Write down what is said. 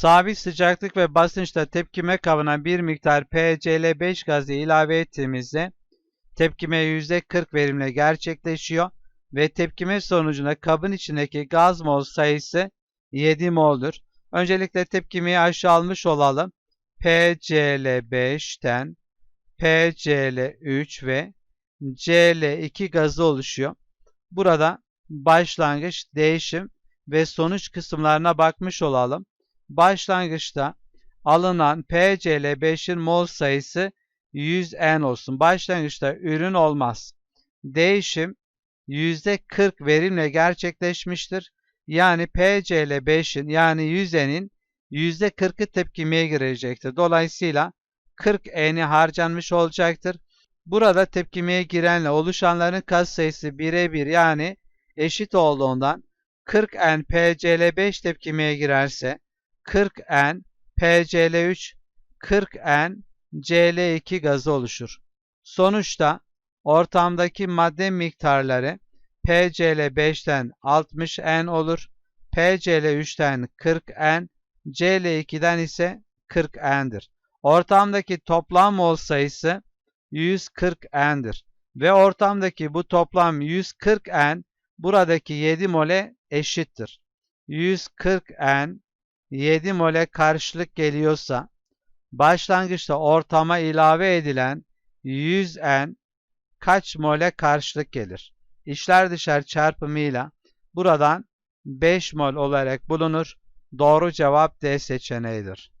Sabit sıcaklık ve basınçta tepkime kabına bir miktar PCl5 gazı ilave ettiğimizde tepkime %40 verimle gerçekleşiyor ve tepkime sonucunda kabın içindeki gaz mol sayısı 7 mol'dur. Öncelikle tepkimeyi aşağı almış olalım. PCl5'ten PCl3 ve Cl2 gazı oluşuyor. Burada başlangıç, değişim ve sonuç kısımlarına bakmış olalım. Başlangıçta alınan PCl5'in mol sayısı 100N olsun. Başlangıçta ürün olmaz. Değişim %40 verimle gerçekleşmiştir. Yani PCl5'in yani 100N'in %40'ı tepkimeye girecektir. Dolayısıyla 40 N'i harcanmış olacaktır. Burada tepkimeye girenle oluşanların katsayısı birebir yani eşit olduğundan 40 N PCl5 tepkimeye girerse 40 N PCl3 40 N Cl2 gazı oluşur. Sonuçta ortamdaki madde miktarları PCl5'ten 60 N olur. PCl3'ten 40 N, Cl2'den ise 40 N'dir. Ortamdaki toplam mol sayısı 140 N'dir. Ve ortamdaki bu toplam 140 N buradaki 7 mole eşittir. 140 N 7 mole karşılık geliyorsa başlangıçta ortama ilave edilen 100 N kaç mole karşılık gelir? İçler dışarı çarpımıyla buradan 5 mol olarak bulunur. Doğru cevap D seçeneğidir.